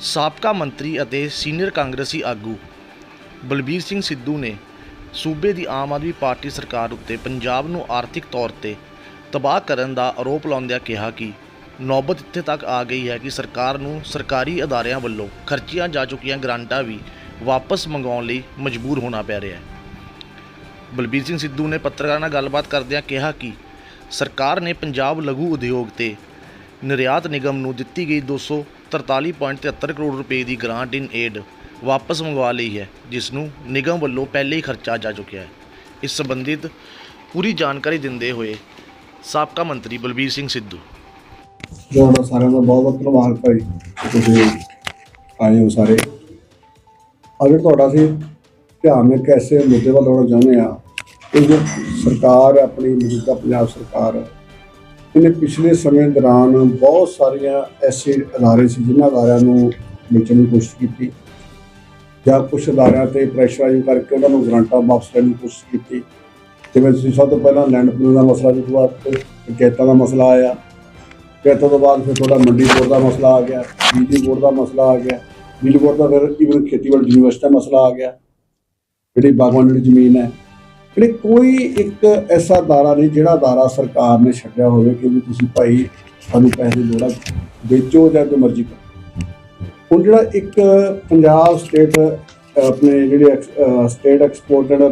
ਸਾਬਕਾ ਮੰਤਰੀ ਅਤੇ ਸੀਨੀਅਰ ਕਾਂਗਰਸੀ ਆਗੂ ਬਲਬੀਰ ਸਿੰਘ ਸਿੱਧੂ ਨੇ ਸੂਬੇ ਦੀ ਆਮ ਆਦਮੀ ਪਾਰਟੀ ਸਰਕਾਰ ਉੱਤੇ ਪੰਜਾਬ ਨੂੰ ਆਰਥਿਕ ਤੌਰ ਤੇ ਤਬਾਹ ਕਰਨ ਦਾ ਆਰੋਪ ਲਾਉਂਦਿਆਂ ਕਿਹਾ ਕਿ ਨੌਬਤ ਇੱਥੇ ਤੱਕ ਆ ਗਈ ਹੈ ਕਿ ਸਰਕਾਰ ਨੂੰ ਸਰਕਾਰੀ ਅਦਾਰਿਆਂ ਵੱਲੋਂ ਖਰਚੀਆਂ ਜਾ ਚੁੱਕੀਆਂ ਗ੍ਰਾਂਟਾਂ ਵੀ ਵਾਪਸ ਮੰਗਵਾਉਣ ਲਈ ਮਜਬੂਰ ਹੋਣਾ ਪੈ ਰਿਹਾ ਹੈ। ਬਲਬੀਰ ਸਿੰਘ ਸਿੱਧੂ ਨੇ ਪੱਤਰਕਾਰਾਂ ਨਾਲ ਗੱਲਬਾਤ ਕਰਦਿਆਂ ਕਿਹਾ ਕਿ ਸਰਕਾਰ ਨੇ ਪੰਜਾਬ ਲਘੂ ਉਦਯੋਗ ਤੇ ਨਿਰਯਾਤ ਨਿਗਮ ਨੂੰ ਦਿੱਤੀ ਗਈ 243.73 ਕਰੋੜ ਰੁਪਏ ਦੀ ਗ੍ਰਾਂਟ ਇਨ ਏਡ ਵਾਪਸ ਮੰਗਵਾ ਲਈ ਹੈ ਜਿਸ ਨੂੰ ਨਿਗਮ ਵੱਲੋਂ ਪਹਿਲੇ ਹੀ ਖਰਚਾ ਜਾ ਚੁੱਕਿਆ ਹੈ। ਇਸ ਸੰਬੰਧਿਤ ਪੂਰੀ ਜਾਣਕਾਰੀ ਦਿੰਦੇ ਹੋਏ ਸਾਬਕਾ ਮੰਤਰੀ ਬਲਬੀਰ ਸਿੰਘ ਸਿੱਧੂ। ਤੁਹਾਡਾ ਸਾਰਿਆਂ ਦਾ ਬਹੁਤ ਬਹੁਤ ਧੰਨਵਾਦ ਭਾਈ, ਕਿ ਤੁਸੀਂ ਆਏ ਹੋ ਸਾਰੇ। ਅਗਰ ਤੁਹਾਡਾ ਸੀ ਧਿਆਨ ਇੱਕ ਐਸੇ ਮੁੱਦੇ ਵੱਲ ਲਾਉਣਾ ਚਾਹੁੰਦੇ ਆ ਕਿ ਜੋ ਸਰਕਾਰ ਆਪਣੀ ਮੌਜੂਦਾ ਪੰਜਾਬ ਸਰਕਾਰ ਇਹਨੇ ਪਿਛਲੇ ਸਮੇਂ ਦੌਰਾਨ ਬਹੁਤ ਸਾਰੀਆਂ ਐਸੇ ਅਦਾਰੇ ਸੀ ਜਿਨ੍ਹਾਂ ਅਦਾਰਿਆਂ ਨੂੰ ਵੇਚਣ ਦੀ ਕੋਸ਼ਿਸ਼ ਕੀਤੀ ਜਾਂ ਕੁਝ ਅਦਾਰਿਆਂ ਤੇ ਪ੍ਰੈਸ਼ਰਾਈਜ਼ ਕਰਕੇ ਉਹਨਾਂ ਨੂੰ ਗ੍ਰਾਂਟਾਂ ਵਾਪਸ ਲੈਣ ਦੀ ਕੋਸ਼ਿਸ਼ ਕੀਤੀ। ਜਿਵੇਂ ਤੁਸੀਂ ਸਭ ਤੋਂ ਪਹਿਲਾਂ ਲੈਂਡ ਪਲੂ ਦਾ ਮਸਲਾ ਜਿਸ ਤੋਂ ਬਾਅਦ ਪੰਚਾਇਤਾਂ ਦਾ ਮਸਲਾ ਆਇਆ। ਫਿਰ ਤੋਂ ਤੋਂ ਬਾਅਦ ਫਿਰ ਥੋੜਾ ਮੰਡੀ ਬੋਰਡ ਦਾ ਮਸਲਾ ਆ ਗਿਆ, ਬਿਜਲੀ ਬੋਰਡ ਦਾ ਮਸਲਾ ਆ ਗਿਆ। ਬਿਜਲੀ ਬੋਰਡ ਦਾ ਫਿਰ ਇਵਨ ਖੇਤੀਬਾੜੀ ਯੂਨੀਵਰਸਿਟੀ ਦਾ ਮਸਲਾ ਆ ਗਿਆ। ਜਿਹੜੀ ਬਾਗਵਾਨੀ ਦੀ ਜ਼ਮੀਨ ਹੈ ਜਿਹੜੀ ਕੋਈ ਇੱਕ ਐਸਾ ਦਾਰਾ ਨਹੀਂ ਜਿਹੜਾ ਦਾਰਾ ਸਰਕਾਰ ਨੇ ਛੱਡਿਆ ਹੋਵੇ ਕਿ ਵੀ ਤੁਸੀਂ ਭਾਈ ਸਾਨੂੰ ਪੈਸੇ ਦੀ ਲੋੜ ਆ, ਵੇਚੋ ਜਾਂ ਜੋ ਮਰਜ਼ੀ ਕਰੋ। ਹੁਣ ਜਿਹੜਾ ਇੱਕ ਪੰਜਾਬ ਸਟੇਟ ਆਪਣੇ ਜਿਹੜੇ ਸਟੇਟ ਐਕਸਪੋਰਟਡ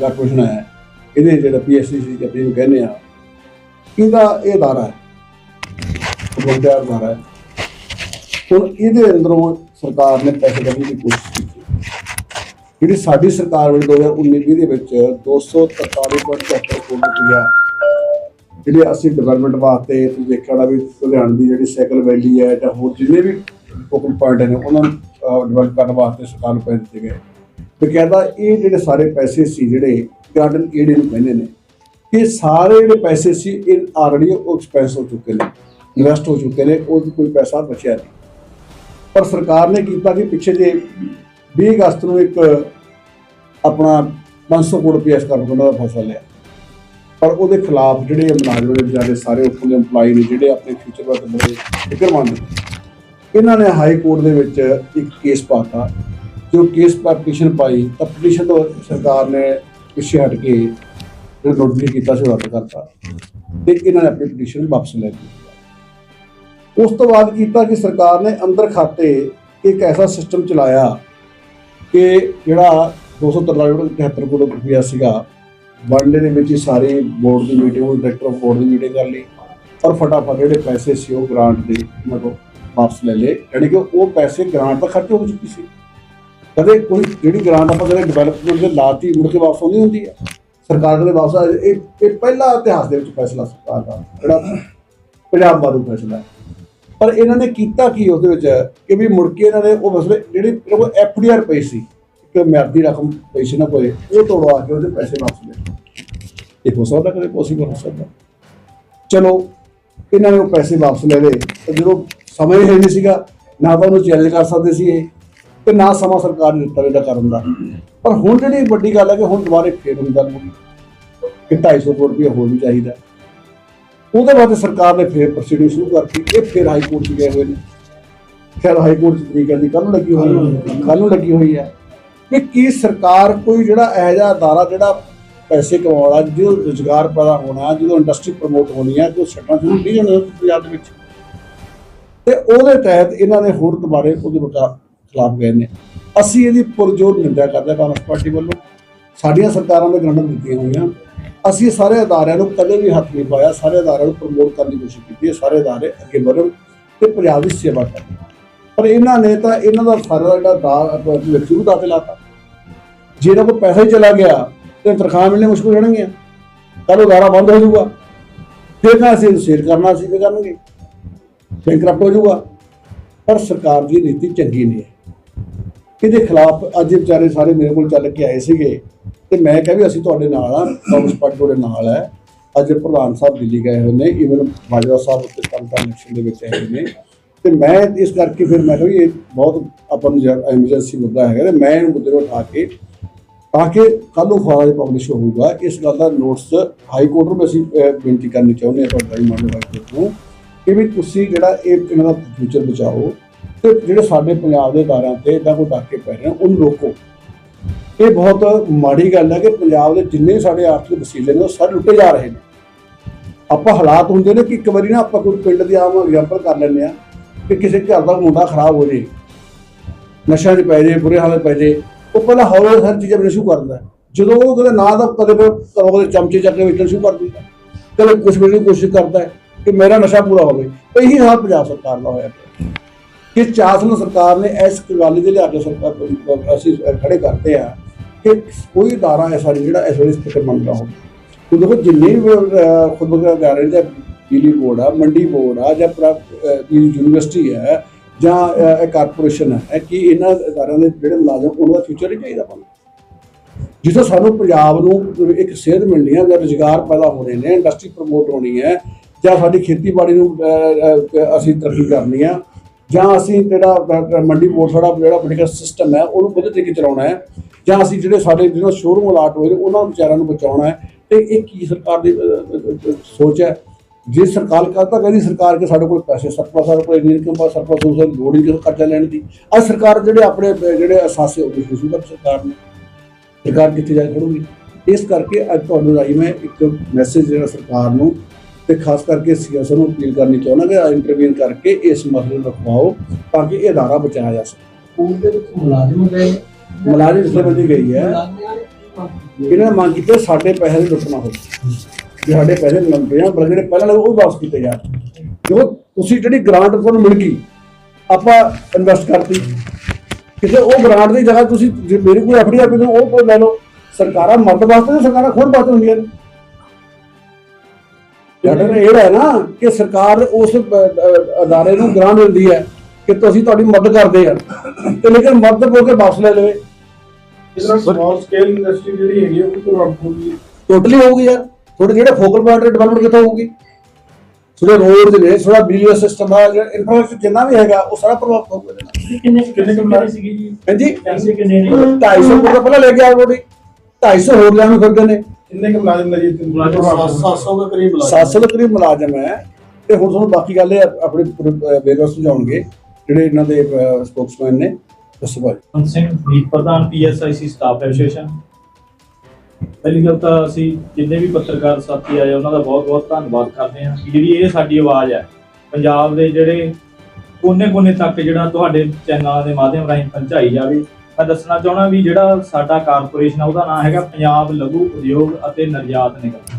ਕਾਰਪੋਰੇਸ਼ਨ ਹੈ, ਇਹਦੇ ਜਿਹੜਾ ਪੀਐਸਸੀਸੀ ਜਿਹਨੂੰ ਇਹਨੂੰ ਕਹਿੰਦੇ ਆ ਇਹਦਾ ਇਹ ਦਾਰਾ ਹੈ? ਬੰਦਿਆ ਅਦਾਰਾ ਹੈ। ਹੁਣ ਇਹਦੇ ਅੰਦਰੋਂ ਸਰਕਾਰ ਨੇ ਪੈਸੇ ਕੱਢਣ ਦੀ ਕੋਸ਼ਿਸ਼ ਜਿਹੜੀ ਸਾਡੀ ਸਰਕਾਰ ਵੇਲੇ 2019 ਦੇ ਵਿੱਚ 243.74 ਕਰੋੜ ਰੁਪਇਆ ਜਿਹੜੇ ਅਸੀਂ ਡਿਵੈਲਪਮੈਂਟ ਵਾਸਤੇ ਤੁਸੀਂ ਦੇਖਿਆ ਹੋਣਾ ਵੀ ਲੁਧਿਆਣਾ ਦੀ ਜਿਹੜੀ ਸਾਈਕਲ ਵੈਲੀ ਹੈ ਜਾਂ ਹੋਰ ਜਿੰਨੇ ਵੀ ਫੋਕਲ ਪੁਆਇੰਟ ਨੇ, ਉਹਨਾਂ ਨੂੰ ਡਿਵੈਲਪ ਕਰਨ ਵਾਸਤੇ ਸਰਕਾਰ ਨੂੰ ਪੈਸੇ ਦਿੱਤੇ ਗਏ। ਤੇ ਕਹਿੰਦਾ ਇਹ ਜਿਹੜੇ ਸਾਰੇ ਪੈਸੇ ਸੀ ਜਿਹੜੇ ਗਾਰਡਨ ਏਡ ਨੂੰ ਕਹਿੰਦੇ ਨੇ, ਇਹ ਸਾਰੇ ਜਿਹੜੇ ਪੈਸੇ ਸੀ, ਇਹ ਆਲਰੇਡੀ ਐਕਸਪੈਂਸ ਹੋ ਚੁੱਕੇ ਨੇ ਇਨਵੈਸਟ ਹੋ ਚੁੱਕੇ ਨੇ ਉਹ ਕੋਈ ਪੈਸਾ ਬਚਿਆ ਨਹੀਂ। ਪਰ ਸਰਕਾਰ ਨੇ ਕੀਤਾ ਕਿ ਪਿੱਛੇ ਜੇ 20 ਅਗਸਤ ਨੂੰ ਇੱਕ ਆਪਣਾ 500 ਕਰੋੜ ਰੁਪਏ ਇਸ ਕਰਨ ਦਾ ਫੈਸਲਾ ਲਿਆ। ਪਰ ਉਹਦੇ ਖਿਲਾਫ ਜਿਹੜੇ ਮੁਲਾਜ਼ਮ ਨੇ ਵਿਚਾਰੇ ਸਾਰੇ ਉੱਥੋਂ ਦੇ EMPLOYE ਨੇ ਜਿਹੜੇ ਆਪਣੇ ਫਿਊਚਰ ਬਾਰੇ ਬੜੇ ਫਿਕਰਮੰਦ ਨੇ ਇਹਨਾਂ ਨੇ ਹਾਈ ਕੋਰਟ ਦੇ ਵਿੱਚ ਇੱਕ ਕੇਸ ਪਾਤਾ। ਜੋ ਕੇਸ ਪਟੀਸ਼ਨ ਪਾਈ, ਤਾਂ ਪਟੀਸ਼ਨ ਤੋਂ ਸਰਕਾਰ ਨੇ ਪਿੱਛੇ ਹਟ ਕੇ ਜਿਹੜਾ ਨੋਟਿਫਾਈ ਕੀਤਾ ਸੀ, ਉਹ ਰੱਦ ਕਰਤਾ। ਤੇ ਇਹਨਾਂ ਨੇ ਆਪਣੀ ਪਟੀਸ਼ਨ ਵਾਪਸ ਲੈ ਲਈ। ਉਸ ਤੋਂ ਬਾਅਦ ਕੀਤਾ ਕਿ ਸਰਕਾਰ ਨੇ ਅੰਦਰ ਖਾਤੇ ਇੱਕ ਐਸਾ ਸਿਸਟਮ ਚਲਾਇਆ ਕਿ ਜਿਹੜਾ 273 ਕਰੋੜ ਰੁਪਇਆ ਸੀਗਾ ਵਨਡੇ ਦੇ ਵਿੱਚ ਹੀ ਸਾਰੀ ਬੋਰਡ ਦੀ ਮੀਟਿੰਗ ਉਹ ਡਾਇਰੈਕਟਰ ਆਫ ਬੋਰਡ ਦੀ ਮੀਟਿੰਗ ਕਰ ਲਈ, ਔਰ ਫਟਾਫਟ ਜਿਹੜੇ ਪੈਸੇ ਸੀ ਉਹ ਗ੍ਰਾਂਟ ਦੇ ਮਤਲਬ ਵਾਪਸ ਲੈ ਲਏ। ਯਾਨੀ ਕਿ ਉਹ ਪੈਸੇ ਗ੍ਰਾਂਟ ਦਾ ਖਰਚ ਹੋ ਚੁੱਕੀ ਸੀ। ਕਦੇ ਕੋਈ ਜਿਹੜੀ ਗ੍ਰਾਂਟ ਆਪਾਂ ਕਦੇ ਡਿਵੈਲਪਮੈਂਟ ਦੇ ਲਾਤੀ ਮੁੜ ਕੇ ਵਾਪਸ ਆਉਂਦੀ ਹੁੰਦੀ ਹੈ ਸਰਕਾਰ ਦੇ ਵਾਪਸ ਇਹ ਇਹ ਪਹਿਲਾ ਇਤਿਹਾਸ ਦੇ ਵਿੱਚ ਫੈਸਲਾ ਸਰਕਾਰ ਦਾ ਜਿਹੜਾ ਪੰਜਾਬ ਬਾਰੇ ਫੈਸਲਾ ਹੈ ਪਰ ਇਹਨਾਂ ਨੇ ਕੀਤਾ ਕੀ ਉਹਦੇ ਵਿੱਚ? ਕਿ ਵੀ ਮੁੜ ਕੇ ਇਹਨਾਂ ਨੇ ਉਹ ਮਸਲੇ ਜਿਹੜੀ ਇਹਨਾਂ ਕੋਲ ਐਫਡੀਆਰ ਪਈ ਸੀ ਕਿ ਮਿਆਦੀ ਰਕਮ ਪਈ ਸੀ ਨਾ ਕੋਈ ਉਹ ਤੋੜਵਾ ਕੇ ਉਹਦੇ ਪੈਸੇ ਵਾਪਸ ਲੈ ਇਹ ਹੋ ਸਕਦਾ ਕਦੇ ਪੋਸੀਬਲ ਹੋ ਸਕਦਾ। ਚਲੋ, ਇਹਨਾਂ ਨੇ ਉਹ ਪੈਸੇ ਵਾਪਸ ਲੈ ਲਏ, ਤੇ ਜਦੋਂ ਸਮਾਂ ਹੀ ਨਹੀਂ ਸੀਗਾ, ਨਾ ਤਾਂ ਉਹਨੂੰ ਚੈਲੰਜ ਕਰ ਸਕਦੇ ਸੀ ਇਹ, ਤੇ ਨਾ ਸਮਾਂ ਸਰਕਾਰ ਨੇ ਦਿੱਤਾ ਇਹਦਾ ਕਰਨ ਦਾ। ਪਰ ਹੁਣ ਜਿਹੜੀ ਵੱਡੀ ਗੱਲ ਹੈ ਕਿ ਹੁਣ ਦੁਬਾਰੇ ਫੇਰ ਹੋਈ ਗੱਲ ਹੋ ਗਈ। ਕਿ 250 ਕਰੋੜ ਰੁਪਏ ਹੋਰ ਵੀ ਚਾਹੀਦਾ। ਉਹਦੇ ਬਾਅਦ ਸਰਕਾਰ ਨੇ ਫੇਰ ਪ੍ਰੋਸੀਡਿੰਗ ਸ਼ੁਰੂ ਕਰਤੀ, ਇਹ ਫੇਰ ਹਾਈ ਕੋਰਟ 'ਚ ਗਏ ਹੋਏ ਨੇ। ਖੈਰ ਹਾਈ ਕੋਰਟ 'ਚ ਤਰੀਕ ਦੀ ਕੱਲ ਨੂੰ ਲੱਗੀ ਹੋਈ ਹੈ। ਕੱਲ ਨੂੰ ਲੱਗੀ ਹੋਈ ਹੈ। ਕਿ ਕੀ ਸਰਕਾਰ ਕੋਈ ਜਿਹੜਾ ਇਹੋ ਜਿਹਾ ਅਦਾਰਾ ਜਿਹੜਾ ਪੈਸੇ ਕਮਾਉਣਾ ਜਿਹਦਾ ਰੁਜ਼ਗਾਰ ਪੈਦਾ ਹੋਣਾ ਜਦੋਂ ਇੰਡਸਟਰੀ ਪ੍ਰਮੋਟ ਹੋਣੀ ਹੈ, ਜੋ ਛੱਡਣਾ ਸ਼ੁਰੂ ਨਹੀਂ ਹੋਣਾ ਪੰਜਾਬ ਦੇ ਵਿੱਚ? ਤੇ ਉਹਦੇ ਤਹਿਤ ਇਹਨਾਂ ਨੇ ਹੋਰ ਦੁਬਾਰੇ ਉਹਦੇ ਬਕਾ ਖਿਲਾਫ ਗਏ ਨੇ। ਅਸੀਂ ਇਹਦੀ ਪੁਰਜੋਰ ਨਿੰਦਾ ਕਰਦੇ ਹਾਂ ਕਾਂਗਰਸ ਪਾਰਟੀ ਵੱਲੋਂ। ਸਾਡੀਆਂ ਸਰਕਾਰਾਂ ਨੇ ਗ੍ਰਾਂਟਾਂ ਦਿੱਤੀਆਂ ਹੋਈਆਂ। ਅਸੀਂ ਸਾਰੇ ਅਦਾਰਿਆਂ ਨੂੰ ਕਦੇ ਵੀ ਹੱਥ ਨਹੀਂ ਪਾਇਆ, ਸਾਰੇ ਅਦਾਰਿਆਂ ਨੂੰ ਪ੍ਰਮੋਟ ਕਰਨ ਦੀ ਕੋਸ਼ਿਸ਼ ਕੀਤੀ ਹੈ, ਸਾਰੇ ਅਦਾਰੇ ਅੱਗੇ ਵਧਣ ਤੇ ਪੰਜਾਬ ਦੀ ਸੇਵਾ ਕਰਨ ਪਰ ਇਹਨਾਂ ਨੇ ਤਾਂ ਇਹਨਾਂ ਦਾ ਸਾਰਾ ਜਿਹੜਾ ਦਾ ਵਿਅਕਤੀ ਨੂੰ ਦਾਤੇ ਲਾਤਾ। ਜੇ ਇਹਨਾਂ ਕੋਲ ਪੈਸਾ ਹੀ ਚਲਾ ਗਿਆ, ਤੇ ਤਨਖਾਹ ਮਿਲਣੀ ਮੁਸ਼ਕਲ ਹੋ ਜਾਣਗੀਆਂ। ਕੱਲ ਅਦਾਰਾ ਬੰਦ ਹੋ ਜਾਊਗਾ। ਫਿਰ ਤਾਂ ਅਸੀਂ ਸ਼ੇਅਰ ਕਰਨਾ ਅਸੀਂ ਕੀ ਕਰਨਗੇ। ਬੈਂਕਰਪਟ ਹੋ ਜਾਊਗਾ। ਪਰ ਸਰਕਾਰ ਦੀ ਨੀਤੀ ਚੰਗੀ ਨਹੀਂ ਹੈ। ਇਹਦੇ ਖਿਲਾਫ ਅੱਜ ਵਿਚਾਰੇ ਸਾਰੇ ਮੇਰੇ ਕੋਲ ਚੱਲ ਕੇ ਆਏ ਸੀਗੇ। ਤੇ ਮੈਂ ਕਿਹਾ ਵੀ ਅਸੀਂ ਤੁਹਾਡੇ ਨਾਲ ਆ ਕਾਂਗਰਸ ਪਾਰਟੀ ਤੁਹਾਡੇ ਨਾਲ ਹੈ। ਅੱਜ ਪ੍ਰਧਾਨ ਸਾਹਿਬ ਦਿੱਲੀ ਗਏ ਹੋਏ ਨੇ ਇਵਨ ਬਾਜਵਾ ਸਾਹਿਬ ਉੱਤੇ ਕੰਟਾ ਇਲੈਕਸ਼ਨ ਦੇ ਵਿੱਚ ਆਏ ਹੋਏ ਨੇ। ਤੇ ਮੈਂ ਇਸ ਕਰਕੇ ਫਿਰ ਮੈਂ ਕਿਹਾ ਵੀ ਇਹ ਬਹੁਤ ਆਪਾਂ ਨੂੰ ਐਮਰਜੈਂਸੀ ਮੁੱਦਾ ਹੈਗਾ ਤੇ ਮੈਂ ਇਹਨੂੰ ਮੁੱਦੇ ਨੂੰ ਉਠਾ ਕੇ, ਤਾਂ ਕਿ ਕੱਲ੍ਹ ਨੂੰ ਫਾਇਦਾ ਪਬਲਿਸ਼ ਹੋਊਗਾ। ਇਸ ਗੱਲ ਦਾ ਨੋਟਿਸ ਹਾਈ ਕੋਰਟ ਨੂੰ ਵੀ ਅਸੀਂ ਬੇਨਤੀ ਕਰਨੀ ਚਾਹੁੰਦੇ ਹਾਂ ਤੁਹਾਡਾ ਹੀ ਮੰਨ ਵਾਲੇ ਨੂੰ ਕਿ ਵੀ ਤੁਸੀਂ ਜਿਹੜਾ ਇਹ, ਇਹਨਾਂ ਦਾ ਫਿਊਚਰ ਬਚਾਓ। ਤੇ ਜਿਹੜੇ ਸਾਡੇ ਪੰਜਾਬ ਦੇ ਦਾਰਾਂ ਤੇ ਇਦਾਂ ਕੋਈ ਡਾਕੇ ਪੈ ਰਹੇ ਉਹਨੂੰ ਰੋਕੋ। ਇਹ ਬਹੁਤ ਮਾੜੀ ਗੱਲ ਹੈ ਕਿ ਪੰਜਾਬ ਦੇ ਜਿੰਨੇ ਸਾਡੇ ਆਰਥਿਕ ਵਸੀਲੇ ਨੇ ਉਹ ਸਾਰੇ ਲੁੱਟੇ ਜਾ ਰਹੇ ਨੇ। ਆਪਾਂ ਹਾਲਾਤ ਹੁੰਦੇ ਨੇ ਕਿ ਇੱਕ ਵਾਰੀ ਨਾ ਆਪਾਂ ਕੋਈ ਪਿੰਡ ਦੀ ਆਮ ਐਗਜ਼ਾਮਪਲ ਕਰ ਲੈਂਦੇ ਆ ਕਿ ਕਿਸੇ ਘਰ ਦਾ ਮੁੰਡਾ ਖਰਾਬ ਹੋ ਜੇ, ਨਸ਼ਿਆਂ 'ਚ ਪੈ ਜੇ, ਬੁਰੇ ਹਾਲਤ ਪੈ ਜੇ, ਉਹ ਪਹਿਲਾਂ ਹੌਲੀ ਹੌਲੀ ਹਰ ਚੀਜ਼ਾਂ ਬਣਾਉਣਾ ਸ਼ੁਰੂ ਕਰ ਦਿੰਦਾ ਜਦੋਂ ਉਹ ਕਦੇ ਨਾ ਦਾ ਕਦੇ ਫਿਰ ਘਰੋਂ ਚਮਚੇ ਚੱਕ ਕੇ ਵੇਚਣਾ ਸ਼ੁਰੂ ਕਰ ਦਿੰਦਾ ਕਦੇ ਕੁਝ ਵੀ ਦੀ ਕੋਸ਼ਿਸ਼ ਕਰਦਾ ਕਿ ਮੇਰਾ ਨਸ਼ਾ ਪੂਰਾ ਹੋਵੇ। ਇਹੀ ਹਾਲ ਪੰਜਾਬ ਸਰਕਾਰ ਦਾ ਹੋਇਆ ਕਿ ਚਾਸਨ ਸਰਕਾਰ ਨੇ ਇਸ ਗੱਲ ਦੇ ਲਿਆ ਕੇ ਸਰਕਾਰ ਅਸੀਂ ਖੜੇ ਕਰਦੇ ਆ ਕਿ ਕੋਈ ਅਦਾਰਾ ਐਸਾ ਨਹੀਂ ਜਿਹੜਾ ਇਸ ਵੇਲੇ ਸਥਿਤੀ ਮੰਗਦਾ ਹੋਵੇ। ਹੁਣ ਦੇਖੋ ਜਿੰਨੇ ਵੀ ਅਹ, ਖੁਦ ਅਦਾਰੇ ਜਾਂ ਬਿਜਲੀ ਬੋਰਡ ਆ ਮੰਡੀ ਬੋਰਡ ਆ ਜਾਂ ਯੂਨੀਵਰਸਿਟੀ ਹੈ ਜਾਂ ਇਹ ਕਾਰਪੋਰੇਸ਼ਨ ਹੈ ਕਿ ਇਹਨਾਂ ਅਦਾਰਿਆਂ ਦੇ ਜਿਹੜੇ ਮੁਲਾਜ਼ਮ ਉਹਨਾਂ ਦਾ ਫਿਊਚਰ ਹੀ ਚਾਹੀਦਾ ਆਪਾਂ ਨੂੰ। ਜਿੱਥੇ ਸਾਨੂੰ ਪੰਜਾਬ ਨੂੰ ਇੱਕ ਸੇਧ ਮਿਲਣੀ ਹੈ ਜਾਂ ਰੁਜ਼ਗਾਰ ਪੈਦਾ ਹੋਣੇ ਨੇ ਇੰਡਸਟਰੀ ਪ੍ਰਮੋਟ ਹੋਣੀ ਹੈ ਜਾਂ ਸਾਡੀ ਖੇਤੀਬਾੜੀ ਨੂੰ ਅਸੀਂ ਤਰੱਕੀ ਕਰਨੀ ਆ ਜਾਂ ਅਸੀਂ ਜਿਹੜਾ ਮੰਡੀ ਬੋਰਡ ਸਾਡਾ ਜਿਹੜਾ ਪੋਲੀਟੀਕਲ ਸਿਸਟਮ ਹੈ, ਉਹਨੂੰ ਵਧੀਆ ਤਰੀਕੇ ਚਲਾਉਣਾ ਹੈ। ਜਾਂ ਅਸੀਂ ਜਿਹੜੇ ਸਾਡੇ ਜਿਹੜਾ ਸ਼ੋਰੂਮ ਅਲਾਟ ਹੋਏ ਨੇ, ਉਹਨਾਂ ਵਿਚਾਰਿਆਂ ਨੂੰ ਬਚਾਉਣਾ ਹੈ। ਤੇ ਇਹ ਕੀ ਸਰਕਾਰ ਦੀ ਸੋਚ ਹੈ? ਜੇ ਸਰਕਾਰ ਕਰਤਾ ਕਹਿੰਦੀ ਸਰਕਾਰ ਕੇ ਸਾਡੇ ਕੋਲ ਪੈਸੇ ਸਰਪਲਸ ਸਾਡੇ ਕੋਲ ਇੰਨੀ ਇਨਕਮ ਪਾ ਸਰਪਲਸ ਉਸ ਨੂੰ ਲੋੜ ਹੀ ਨਹੀਂ ਕਰਜ਼ਾ ਲੈਣ ਦੀ। ਅੱਜ ਸਰਕਾਰ ਜਿਹੜੇ ਆਪਣੇ ਜਿਹੜੇ ਅਸਾਸੇ ਉਹ ਖੁਸ਼ੀ ਕਰ ਸਰਕਾਰ ਨੇ, ਸਰਕਾਰ ਕਿੱਥੇ ਜਾ ਖੜੂਗੀ? ਇਸ ਕਰਕੇ ਅੱਜ ਤੁਹਾਨੂੰ ਰਾਈ ਮੈਂ ਇੱਕ ਮੈਸੇਜ ਜਿਹੜਾ ਸਰਕਾਰ ਨੂੰ ਤੇ ਖਾਸ ਕਰਕੇ ਸੀਐਸਓ ਨੂੰ ਅਪੀਲ ਕਰਨੀ ਚਾਹੁੰਦਾ ਕਿ ਇੰਟਰਵੀਨ ਕਰਕੇ ਇਸ ਮਸਲੇ ਨੂੰ ਰਖਵਾਓ ਤਾਂ ਕਿ ਇਹ ਅਦਾਰਾ ਬਚਾਇਆ ਜਾ ਸਕੇ। ਸਕੂਲ ਦੇ ਵਿੱਚ ਮੁਲਾਜ਼ਮ ਗਏ ਮਲਾਜ਼ਮ ਜਥੇਬੰਦੀ ਗਈ ਹੈ। ਇਹਨਾਂ ਨੇ ਮੰਗ ਕੀਤੀ ਸਾਡੇ ਪੈਸੇ ਦੇ ਲੁੱਟਣਾ ਹੋਵੇ। ਜੇ ਸਾਡੇ ਪੈਸੇ ਲੰਬੇ ਆ ਬਲਕਿ ਜਿਹੜੇ ਪਹਿਲਾਂ ਲੱਗੇ ਉਹ ਵਾਪਸ ਕੀਤੇ ਜਾਣ ਜੋ ਤੁਸੀਂ ਜਿਹੜੀ ਗ੍ਰਾਂਟ ਤੁਹਾਨੂੰ ਮਿਲ ਗਈ ਆਪਾਂ ਇਨਵੈਸਟ ਕਰਤੀ। ਕਿਸੇ ਉਹ ਗ੍ਰਾਂਟ ਦੀ ਜਗ੍ਹਾ ਤੁਸੀਂ ਜੇ ਮੇਰੀ ਕੋਈ ਐਫਡੀ ਆ ਤੁਸੀਂ ਉਹ ਕੋਈ ਲੈ ਲਓ ਸਰਕਾਰਾਂ ਮਦਦ ਵਾਸਤੇ ਸਰਕਾਰਾਂ ਖੁਦ ਵਾਸਤੇ ਹੁੰਦੀਆਂ ਨੇ। ਤਾਂ ਇਹ ਹੈ ਨਾ ਕਿ ਸਰਕਾਰ ਉਸ ਅਦਾਰੇ ਨੂੰ ਗ੍ਰਾਂਟ ਦਿੰਦੀ ਹੈ ਕਿ ਤੁਸੀਂ ਤੁਹਾਡੀ ਮਦਦ ਕਰਦੇ ਆ। ਤੇ ਲੇਕਿਨ ਮਦਦ ਬੋਲ ਕੇ ਵਾਪਸ ਲੈ ਲਵੇ। ਇਸ ਤਰ੍ਹਾਂ ਸਮਾਲ ਸਕੇਲ ਇੰਡਸਟਰੀ ਜਿਹੜੀ ਹੈਗੀ ਆ, ਉਹ ਪ੍ਰਭਾਵਿਤ ਹੋਊਗੀ। ਟੋਟਲੀ ਹੋਊਗੀ ਯਾਰ। ਤੁਹਾਡੇ ਜਿਹੜੇ ਫੋਕਲ ਪੁਆਇੰਟ ਡਿਵੈਲਪਮੈਂਟ ਕਿੱਥੋਂ ਹੋਊਗੀ? ਤੁਹਾਡੇ ਰੋਡ ਦੇ ਨੇ ਥੋੜਾ ਬਿਜਲੀ ਸਿਸਟਮ ਹੈ ਜਿਹੜਾ ਇਨਫਰਾਸਟ੍ਰਕਚਰ ਜਿੰਨਾ ਵੀ ਹੈਗਾ ਉਹ ਸਾਰਾ ਪ੍ਰਭਾਵਿਤ ਹੋਊਗਾ। ਇਹਦੇ ਨਾਲ। ਕਿੰਨੇ ਕਿੰਨੇ ਕੁ ਕਿੰਨੇ ਸੀਗੀ ਜੀ? ਹਾਂਜੀ। ਪੈਸੇ ਕਿੰਨੇ ਨੇ? 250 ਕਰੋੜ ਪਹਿਲਾਂ ਲੈ ਕੇ ਆਓ ਤੁਹਾਡੀ 250 ਹੋਰ ਲੈਣ ਨੂੰ ਫਿਰਦੇ ਨੇ। ਕਿੰਨੇ ਕੁ ਮੁਲਾਜ਼ਮ ਨੇ ਜੀ? ਇੱਥੇ ਮੁਲਾਜ਼ਮ ਪ੍ਰਭਾਵਿਤ? 700 ਦੇ ਕਰੀਬ 700 ਦੇ ਕਰੀਬ ਮੁਲਾਜ਼ਮ ਹੈ। ਤੇ ਹੁਣ ਤੁਹਾਨੂੰ ਬਾਕੀ ਗੱਲ ਇਹ ਆਪਣੇ ਬੇਰੋਸ ਸੁਝਾਉਣਗੇ ਜਿਹੜੇ ਇਹਨਾਂ ਦੇ ਸਪੋਕਸਮੈਨ ਨੇ। ਦੱਸੋ ਭਾਜੀ। ਮਨ ਸਿੰਘ ਦੀਪ ਪ੍ਰਧਾਨ ਪੀਐਸਆਈਸੀ ਸਟਾਫ ਐਸੋਸੀਏਸ਼ਨ ਪਹਿਲੀ ਗੱਲ ਤਾਂ ਅਸੀਂ ਜਿੰਨੇ ਵੀ ਪੱਤਰਕਾਰ ਸਾਥੀ ਆਏ ਉਹਨਾਂ ਦਾ ਬਹੁਤ-ਬਹੁਤ ਧੰਨਵਾਦ ਕਰਦੇ ਹਾਂ ਜਿਹੜੀ ਇਹ ਸਾਡੀ ਆਵਾਜ਼ ਹੈ ਪੰਜਾਬ ਦੇ ਜਿਹੜੇ ਕੋਨੇ-ਕੋਨੇ ਤੱਕ ਜਿਹੜਾ ਤੁਹਾਡੇ ਚੈਨਲਾਂ ਦੇ ਮਾਧਿਅਮ ਰਾਹੀਂ ਪਹੁੰਚਾਈ ਜਾਵੇ। ਮੈਂ ਦੱਸਣਾ ਚਾਹਣਾ ਵੀ ਜਿਹੜਾ ਸਾਡਾ ਕਾਰਪੋਰੇਸ਼ਨ ਆ, ਉਹਦਾ ਨਾਮ ਹੈਗਾ ਪੰਜਾਬ ਲਘੂ ਉਦਯੋਗ ਅਤੇ ਨਿਰਯਾਤ ਨਿਗਮ।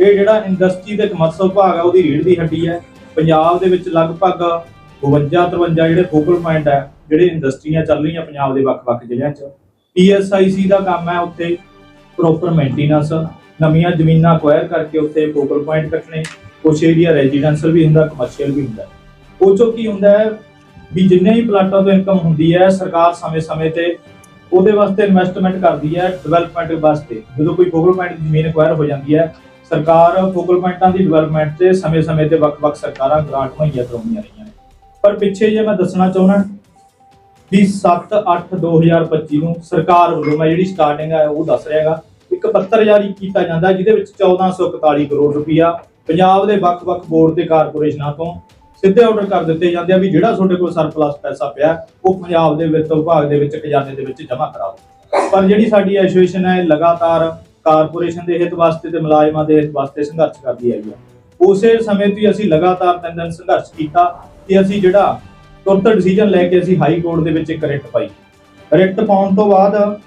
ਇਹ ਜਿਹੜਾ ਇੰਡਸਟਰੀ ਤੇ ਕਮਰਸ਼ਲ ਭਾਗ ਆ, ਉਹਦੀ ਰੀੜ ਦੀ ਹੱਡੀ ਹੈ। ਪੰਜਾਬ ਦੇ ਵਿੱਚ ਲਗਭਗ 52 53 ਜਿਹੜੇ ਫੋਕਲ ਪੁਆਇੰਟ ਹੈ ਜਿਹੜੇ ਇੰਡਸਟਰੀਆਂ ਚੱਲ ਰਹੀਆਂ ਪੰਜਾਬ ਦੇ ਵੱਖ-ਵੱਖ ਜ਼ਿਲ੍ਹਿਆਂ 'ਚ। ਪੀਐਸਆਈਸੀ ਦਾ ਕੰਮ ਹੈ ਉੱਥੇ ਪ੍ਰੋਪਰ ਮੇਨਟੇਨੈਂਸ ਨਵੀਆਂ ਜ਼ਮੀਨਾਂ ਅਕਵਾਇਰ ਕਰਕੇ ਉੱਥੇ ਫੋਕਲ ਪੁਆਇੰਟ ਰੱਖਣੇ। ਕੁਛ ਏਰੀਆ ਰੈਜ਼ੀਡੈਂਸ਼ੀਅਲ ਵੀ ਹੁੰਦਾ ਕਮਰਸ਼ੀਅਲ ਵੀ ਹੁੰਦਾ। ਉਹ 'ਚੋਂ ਕੀ ਹੁੰਦਾ ਹੈ ਵੀ ਜਿੰਨੇ ਵੀ ਪਲਾਟਾਂ ਤੋਂ ਇਨਕਮ ਹੁੰਦੀ ਹੈ, ਸਰਕਾਰ ਸਮੇਂ-ਸਮੇਂ ਤੇ ਉਹਦੇ ਵਾਸਤੇ ਇਨਵੈਸਟਮੈਂਟ ਕਰਦੀ ਹੈ ਡਿਵੈਲਪਮੈਂਟ ਵਾਸਤੇ। ਜਦੋਂ ਕੋਈ ਫੋਕਲ ਪੁਆਇੰਟ ਦੀ ਜ਼ਮੀਨ ਅਕਵਾਇਰ ਹੋ ਜਾਂਦੀ ਹੈ, ਸਰਕਾਰ ਫੋਕਲ ਪੁਆਇੰਟਾਂ ਦੀ ਡਿਵੈਲਪਮੈਂਟ ਤੇ ਸਮੇਂ-ਸਮੇਂ ਤੇ ਵੱਖ-ਵੱਖ ਸਰਕਾਰਾਂ ਗ੍ਰਾਂਟ ਮੁਹੱਈਆ ਕਰਵਾਉਂਦੀਆਂ ਰਹੀਆਂ ਨੇ। ਪਰ ਪਿੱਛੇ ਜੇ ਮੈਂ ਦੱਸਣਾ ਚਾਹੁੰਦਾ, ਵੀ 7 8 2025 ਨੂੰ ਸਰਕਾਰ ਵੱਲੋਂ ਮੈਂ ਜਿਹੜੀ ਸਟਾਰਟਿੰਗ ਹੈ ਉਹ ਦੱਸ ਰਿਹਾਗਾ ਇੱਕ ਪੱਤਰ ਜਾਰੀ ਕੀਤਾ ਜਾਂਦਾ, ਜਿਹਦੇ ਵਿੱਚ 1441 ਕਰੋੜ ਰੁਪਇਆ ਪੰਜਾਬ ਦੇ ਵੱਖ-ਵੱਖ ਬੋਰਡ ਤੇ ਕਾਰਪੋਰੇਸ਼ਨਾਂ ਤੋਂ ਸਿੱਧੇ ਆਰਡਰ ਕਰ ਦਿੱਤੇ ਜਾਂਦੇ ਆ ਵੀ ਜਿਹੜਾ ਤੁਹਾਡੇ ਕੋਲ ਸਰਪਲਸ ਪੈਸਾ ਪਿਆ, ਉਹ ਪੰਜਾਬ ਦੇ ਵਿੱਤ ਵਿਭਾਗ ਦੇ ਵਿੱਚ, ਖਜ਼ਾਨੇ ਦੇ ਵਿੱਚ ਜਮ੍ਹਾਂ ਕਰਾਓ। ਪਰ ਜਿਹੜੀ ਸਾਡੀ ਐਸੋਸੀਏਸ਼ਨ ਹੈ ਲਗਾਤਾਰ ਕਾਰਪੋਰੇਸ਼ਨ ਦੇ ਹਿੱਤ ਵਾਸਤੇ ਤੇ ਮੁਲਾਜ਼ਮਾਂ ਦੇ ਹਿੱਤ ਵਾਸਤੇ ਸੰਘਰਸ਼ ਕਰਦੀ ਆਈ ਹੈ। ਉਸੇ ਸਮੇਂ ਤੋਂ ਅਸੀਂ ਲਗਾਤਾਰ ਤਿੰਨ ਦਿਨ ਸੰਘਰਸ਼ ਕੀਤਾ ਕਿ ਅਸੀਂ ਜਿਹੜਾ ਤੁਰਤ ਡਿਸੀਜਨ ਲੈ ਕੇ ਅਸੀਂ ਹਾਈ ਕੋਰਟ ਦੇ ਵਿੱਚ ਇੱਕ ਰਿਟ ਪਾਈ। ਰਿਟ ਪਾਉਣ ਤੋਂ ਬਾਅਦ